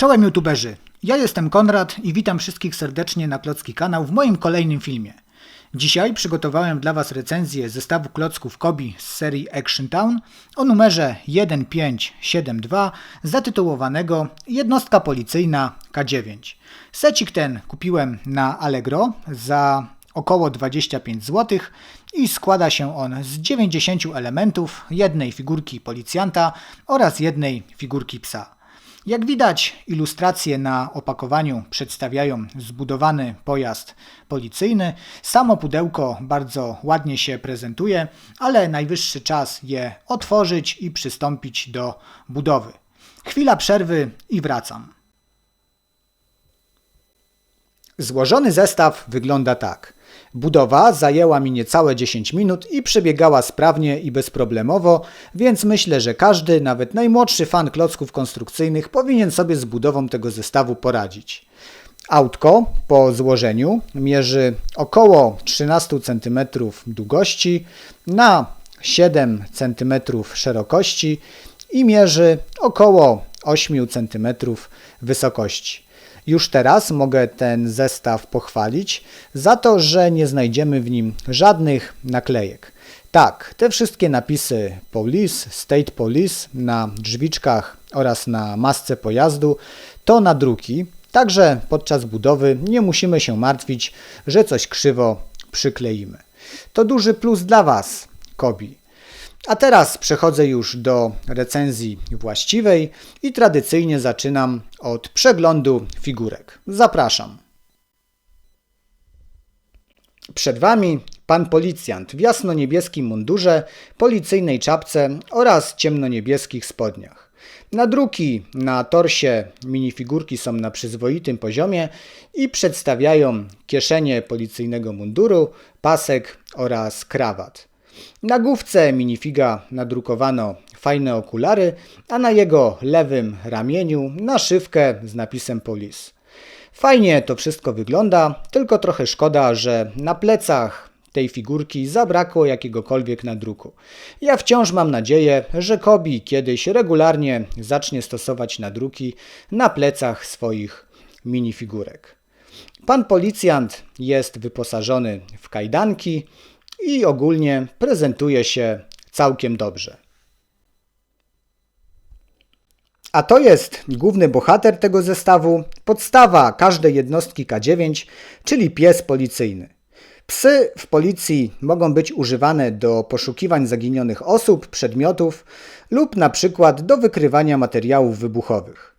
Czołem youtuberzy, ja jestem Konrad i witam wszystkich serdecznie na Klocki Kanał w moim kolejnym filmie. Dzisiaj przygotowałem dla Was recenzję zestawu klocków Kobi z serii Action Town o numerze 1572 zatytułowanego Jednostka policyjna K9. Secik ten kupiłem na Allegro za około 25 zł i składa się on z 90 elementów, jednej figurki policjanta oraz jednej figurki psa. Jak widać, ilustracje na opakowaniu przedstawiają zbudowany pojazd policyjny. Samo pudełko bardzo ładnie się prezentuje, ale najwyższy czas je otworzyć i przystąpić do budowy. Chwila przerwy i wracam. Złożony zestaw wygląda tak. Budowa zajęła mi niecałe 10 minut i przebiegała sprawnie i bezproblemowo, więc myślę, że każdy, nawet najmłodszy fan klocków konstrukcyjnych powinien sobie z budową tego zestawu poradzić. Autko po złożeniu mierzy około 13 cm długości na 7 cm szerokości i mierzy około 8 cm wysokości. Już teraz mogę ten zestaw pochwalić za to, że nie znajdziemy w nim żadnych naklejek. Tak, te wszystkie napisy Police, State Police na drzwiczkach oraz na masce pojazdu to nadruki, także podczas budowy nie musimy się martwić, że coś krzywo przykleimy. To duży plus dla Was, Kobi. A teraz przechodzę już do recenzji właściwej i tradycyjnie zaczynam od przeglądu figurek. Zapraszam. Przed Wami pan policjant w jasno-niebieskim mundurze, policyjnej czapce oraz ciemno-niebieskich spodniach. Nadruki na torsie minifigurki są na przyzwoitym poziomie i przedstawiają kieszenie policyjnego munduru, pasek oraz krawat. Na główce minifiga nadrukowano fajne okulary, a na jego lewym ramieniu naszywkę z napisem Police. Fajnie to wszystko wygląda, tylko trochę szkoda, że na plecach tej figurki zabrakło jakiegokolwiek nadruku. Ja wciąż mam nadzieję, że Kobi kiedyś regularnie zacznie stosować nadruki na plecach swoich minifigurek. Pan policjant jest wyposażony w kajdanki, i ogólnie prezentuje się całkiem dobrze. A to jest główny bohater tego zestawu, podstawa każdej jednostki K9, czyli pies policyjny. Psy w policji mogą być używane do poszukiwań zaginionych osób, przedmiotów lub na przykład do wykrywania materiałów wybuchowych.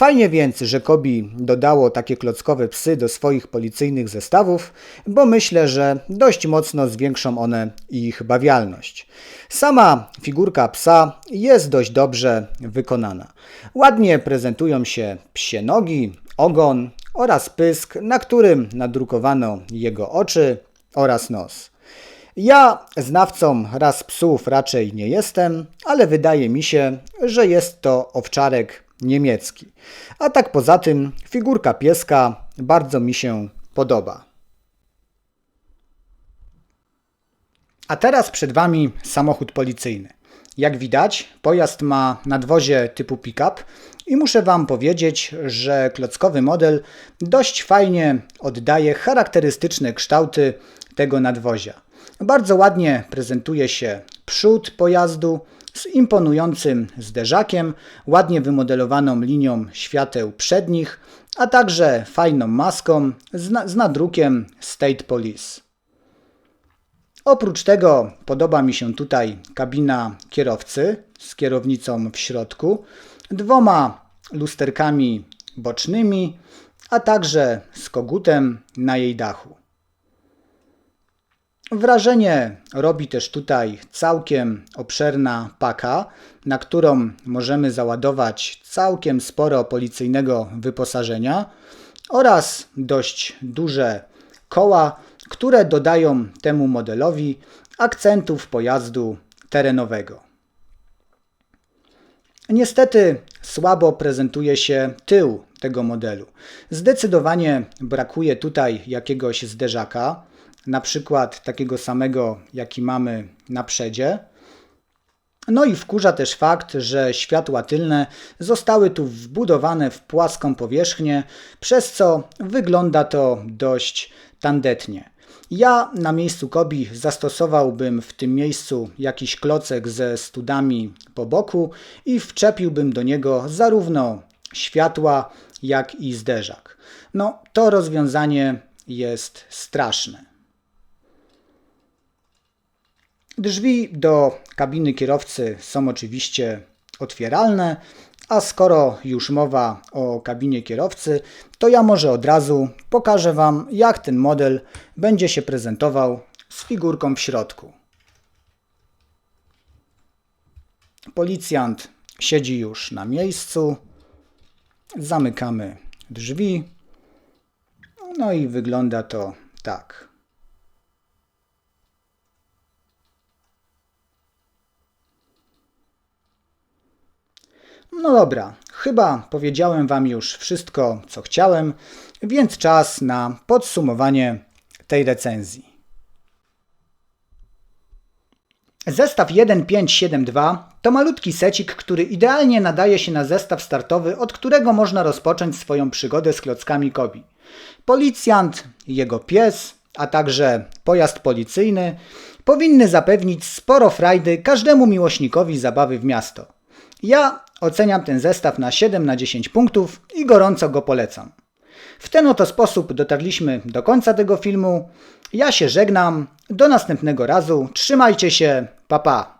Fajnie więc, że Kobi dodało takie klockowe psy do swoich policyjnych zestawów, bo myślę, że dość mocno zwiększą one ich bawialność. Sama figurka psa jest dość dobrze wykonana. Ładnie prezentują się psie nogi, ogon oraz pysk, na którym nadrukowano jego oczy oraz nos. Ja znawcą ras psów raczej nie jestem, ale wydaje mi się, że jest to owczarek niemiecki. A tak poza tym figurka pieska bardzo mi się podoba. A teraz przed Wami samochód policyjny. Jak widać, pojazd ma nadwozie typu pick-up i muszę Wam powiedzieć, że klockowy model dość fajnie oddaje charakterystyczne kształty tego nadwozia. Bardzo ładnie prezentuje się przód pojazdu, z imponującym zderzakiem, ładnie wymodelowaną linią świateł przednich, a także fajną maską z, na z nadrukiem State Police. Oprócz tego podoba mi się tutaj kabina kierowcy z kierownicą w środku, dwoma lusterkami bocznymi, a także z kogutem na jej dachu. Wrażenie robi też tutaj całkiem obszerna paka, na którą możemy załadować całkiem sporo policyjnego wyposażenia oraz dość duże koła, które dodają temu modelowi akcentów pojazdu terenowego. Niestety słabo prezentuje się tył tego modelu. Zdecydowanie brakuje tutaj jakiegoś zderzaka na przykład takiego samego, jaki mamy na przedzie. No i wkurza też fakt, że światła tylne zostały tu wbudowane w płaską powierzchnię, przez co wygląda to dość tandetnie. Ja na miejscu Kobi zastosowałbym w tym miejscu jakiś klocek ze studami po boku i wczepiłbym do niego zarówno światła, jak i zderzak. No, to rozwiązanie jest straszne. Drzwi do kabiny kierowcy są oczywiście otwieralne, a skoro już mowa o kabinie kierowcy, to ja może od razu pokażę Wam, jak ten model będzie się prezentował z figurką w środku. Policjant siedzi już na miejscu. Zamykamy drzwi. No i wygląda to tak. No dobra, chyba powiedziałem Wam już wszystko, co chciałem, więc czas na podsumowanie tej recenzji. Zestaw 1572 to malutki secik, który idealnie nadaje się na zestaw startowy, od którego można rozpocząć swoją przygodę z klockami Kobi. Policjant, jego pies, a także pojazd policyjny powinny zapewnić sporo frajdy każdemu miłośnikowi zabawy w miasto. Ja oceniam ten zestaw na 7 na 10 punktów i gorąco go polecam. W ten oto sposób dotarliśmy do końca tego filmu. Ja się żegnam. Do następnego razu. Trzymajcie się. Pa pa.